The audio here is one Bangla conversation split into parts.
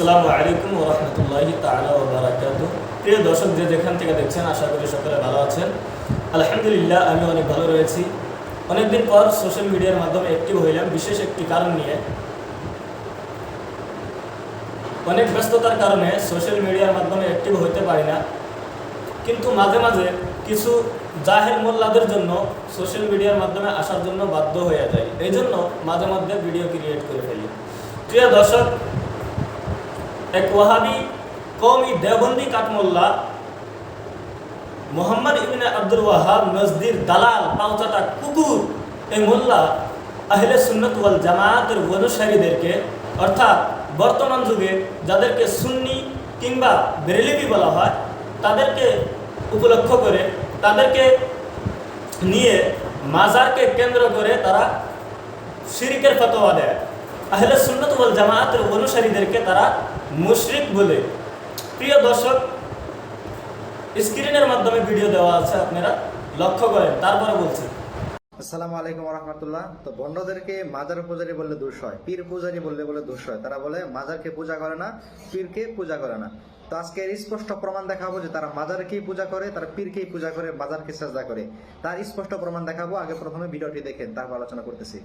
আসসালামু আলাইকুম রহমতুল্লাহি বারাকাতুহু প্রিয় দর্শক, যে যেখান থেকে দেখছেন, আশা করি সকলে ভালো আছেন। আলহামদুলিল্লাহ, আমি অনেক ভালো রয়েছি। অনেকদিন পর সোশ্যাল মিডিয়ার মাধ্যমে অ্যাক্টিভ হইলাম, বিশেষ একটি কারণ নিয়ে। অনেক ব্যস্ততার কারণে সোশ্যাল মিডিয়ার মাধ্যমে অ্যাক্টিভ হইতে পারি না। কিন্তু মাঝে মাঝে কিছু জাহের মোল্লাদের জন্য সোশ্যাল মিডিয়ার মাধ্যমে আসার জন্য বাধ্য হয়ে যায় এই জন্য মাঝে মধ্যে ভিডিও ক্রিয়েট করে ফেলি। প্রিয় দর্শক এক ওয়াহাবি কৌমি দেওবন্দি কাঠমোল্লা মোহাম্মদ ইবিন আব্দুল ওয়াহাব নজদির দালাল পাউচাটা কুকুর এই মোল্লা আহলে সুন্নত ওয়াল জামায়াতের অনুসারীদেরকে, অর্থাৎ বর্তমান যুগে যাদেরকে সুন্নি কিংবা বেরেলিবি বলা হয়, তাদেরকে উপলক্ষ করে, তাদেরকে নিয়ে মাজারকে কেন্দ্র করে তারা শিরিকের ফতোয়া দেয়। আহলে সুন্নত বল জামায়াতের অনুসারীদেরকে তারা মুশরিক বলে। প্রিয় দর্শক, স্ক্রিনের মাধ্যমে ভিডিও দেওয়া আছে, আপনারা লক্ষ্য করেন, তারপরে বলছি। আসসালামু আলাইকুম রহমতুল্লাহ। তো বন্ডদেরকে মাজার পূজারি বললে দোষ হয়, পীর পূজারি বললে বলে দোষ হয়। তারা বলে, মাজারকে পূজা করে না, পীরকে পূজা করে না। তো আজকে এর স্পষ্ট প্রমাণ দেখাবো যে তারা মাজারকেই পূজা করে তারা পীরকেই পূজা করে মাজারকে সাজদা করে। তার স্পষ্ট প্রমাণ দেখাবো আগে প্রথমে ভিডিওটি দেখেন তারপর আলোচনা করতেছি।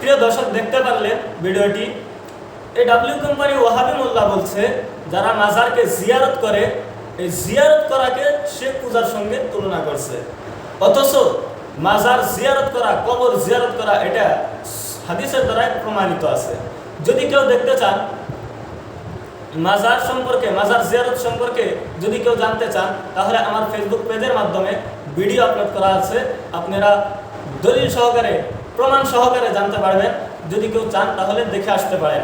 প্রিয় দর্শক দেখতে পারলেন ভিডিওটি। এই ডাব্লিউ কোম্পানি ওয়াহাবি মোল্লা বলছে যারা মাজারকে জিয়ারত করে এই জিয়ারত করাকে সে পূজার সঙ্গে তুলনা করছে। অথচ মাজার জিয়ারত করা কবর জিয়ারত করা এটা হাদিসের দ্বারাই প্রমাণিত আছে। যদি কেউ দেখতে চান, মাজার সম্পর্কে, মাজার জিয়ারত সম্পর্কে যদি কেউ জানতে চান, তাহলে আমার ফেসবুক পেজের মাধ্যমে ভিডিও আপলোড করা আছে। আপনারা দলিল সহকারে, প্রমাণ সহকারে জানতে পারবেন। যদি কেউ চান, তাহলে দেখে আসতে পারেন।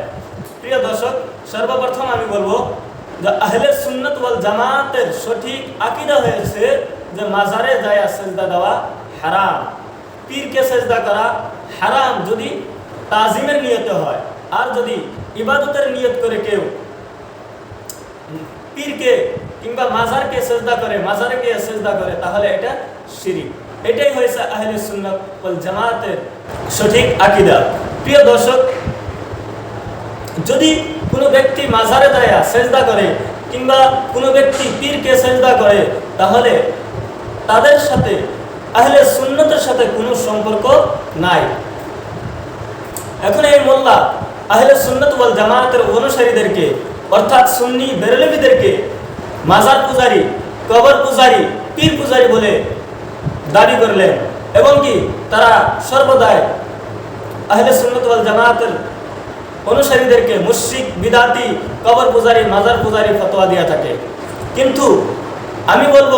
প্রিয় দর্শক, সর্বপ্রথম আমি বলব যে আহলে সুন্নত ওয়াল জামাতের সঠিক আকিদা হয়েছে যে মাজারে যায় সেজদা দেওয়া হারাম। পীরকে সেজদা করা হারাম। যদি তাজিমের নিয়তে হয়। আর যদি ইবাদতের নিয়ত করে কেউ পীরকে কিংবা মাজারকে সেজদা করে, মাজারে গিয়ে সেজদা করে, তাহলে এটা শিরিক। এটাই হয়েছে আহলে সুন্নাত ওয়াল জামাতের সঠিক আকীদা। প্রিয় দর্শক, যদি কোনো ব্যক্তি মাজারে দাঁড়া সেজদা করে, কিংবা কোনো ব্যক্তি পীরকে সেজদা করে, তাহলে তাদের সাথে, আহলে সুন্নতের সাথে কোনো সম্পর্ক নাই। মোল্লা আহলে সুন্নত ওয়াল জামায়াতের অনুসারীদেরকে, অর্থাৎ সুন্নি বেরলবিদেরকে মাজার পূজারি, কবর পূজারি, পীর পূজারি বলে দাবি করলেন। এবং কি, তারা সর্বদাই আহলে সুন্নত ওয়াল জামায়াতের অনুসারীদেরকে মুশরিক, বিদাতি, কবর পূজারি, মাজার পূজারি ফতোয়া দিয়া থাকে। কিন্তু আমি বলব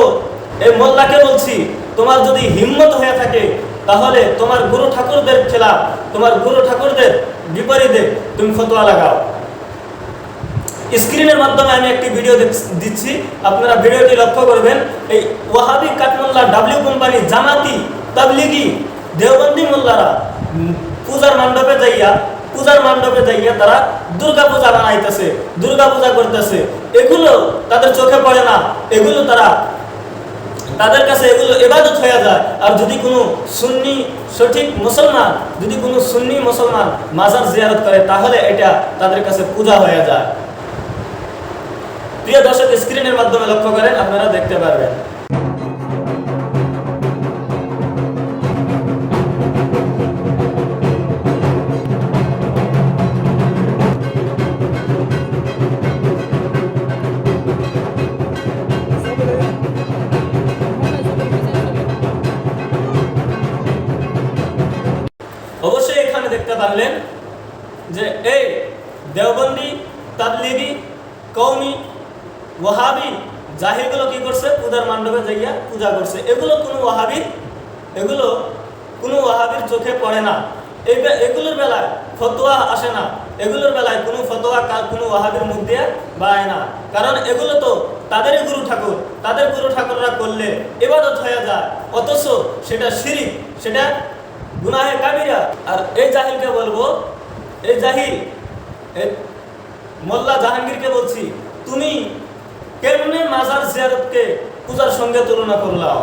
এই মোল্লাকে বলছি, তোমার যদি হিম্মত হয়ে থাকে তাহলে তোমার গুরু ঠাকুরদের খেলাফ তোমার গুরু ঠাকুরদের বিপরীতে তুমি ফতোয়া লাগাও। স্ক্রিনের মাধ্যমে আমি একটি ভিডিও দিচ্ছি। আপনারা ভিডিওটি লক্ষ্য করবেন। এই ওয়াহাবি কাঠমোল্লা ডাব্লিউ কোম্পানি জামাতি তাবলিগি দেওবন্দি মোল্লারা পূজার মণ্ডপে যাইয়া, পূজার মণ্ডপে যাইয়া তারা দুর্গা পূজা বানাইতেছে দুর্গা পূজা করতেছে। এগুলো তাদের চোখে পড়ে না। এগুলো তারা তাদের কাছে এগুলো এবাদত হয়ে যায়। আর যদি কোনো সুন্নি সঠিক মুসলমান, যদি কোনো সুন্নি মুসলমান মাজার জিয়ারত করে, তাহলে এটা তাদের কাছে পূজা হয়ে যায়। প্রিয় দর্শক স্ক্রিনের মাধ্যমে লক্ষ্য করেন, আপনারা দেখতে পারবেন। অবশ্যই এখানে দেখতে পারলেন যে, এই দেওবন্দি, তাবলিগি কৌমি ওয়াহাবি, জাহিরগুলো কি করছে? পূজার মণ্ডপে যাইয়া পূজা করছে। এগুলো কোনো ওয়াহাবির এগুলো কোনো ওয়াহাবির চোখে পড়ে না। এগুলোর বেলায় ফতোয়া আসে না। এগুলোর বেলায় কোনো ফতোয়া কোনো ওয়াহাবির মুখ দিয়ে বাড়ায় না। কারণ এগুলো তো তাদেরই গুরু ঠাকুর। তাদের গুরু ঠাকুররা করলে ইবাদত হয়ে যায়। অথচ সেটা শিরিক, সেটা গুনাহে কাবিরা। আর এই জাহিলকে বলব, এই জাহিল মোল্লা জাহাঙ্গীরকে বলছি, তুমি কেমনে মাজার জিয়ারতকে পূজার সঙ্গে তুলনা করলাও?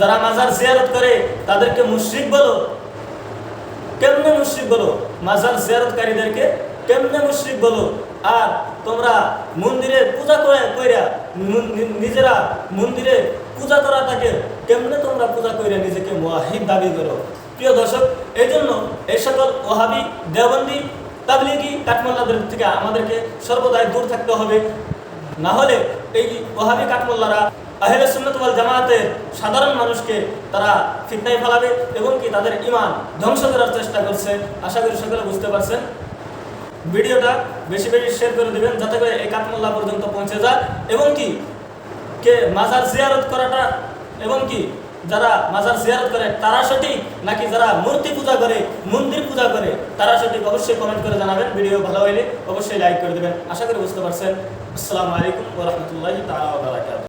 যারা মাজার জিয়ারত করে, তাদেরকে মুশরিক বলো। কেমনে মুশরিক বলো? মাজার জিয়ারতকারীদেরকে কেমনে মুশরিক বলো? আর তোমরা মন্দিরে পূজা করে কইরা নিজেরা মন্দিরে পূজা করা থাকে কেমনে তোমরা পূজা কইরা নিজেকে মুয়াহিদ দাবি করো? প্রিয় দর্শক এই জন্য এই সকল ওহাবি, দেওবন্দি, তাবলিগি, কাঠমাল্লাদের থেকে আমাদেরকে সর্বদাই দূর থাকতে হবে। না হলে এই ওহাবি, কাঠমোল্লারা আহলে সুন্নাত ওয়াল জামাতের সাধারণ মানুষকে তারা ফিতনায় ফেলাবে এবং কি তাদের ইমান ধ্বংস করার চেষ্টা করছে। আশা করি সকলে বুঝতে পারছেন। ভিডিওটা বেশি বেশি শেয়ার করে দিবেন, যাতে করে এই কাঠমোল্লা পর্যন্ত পৌঁছে যায়। এবং কি, কে মাজার জিয়ারত করাটা এবং কি যারা মাজার জিয়ারত করে, তারা সঠিক? নাকি যারা মূর্তি পূজা করে, মন্দির পূজা করে, তারা সঠিক? অবশ্যই কমেন্ট করে জানাবেন। ভিডিও ভালো হইলে অবশ্যই লাইক করে দেবেন। আশা করি বুঝতে পারছেন। আসসালামু আলাইকুম ওরহমতুল্লাহ বারাকাতুহু।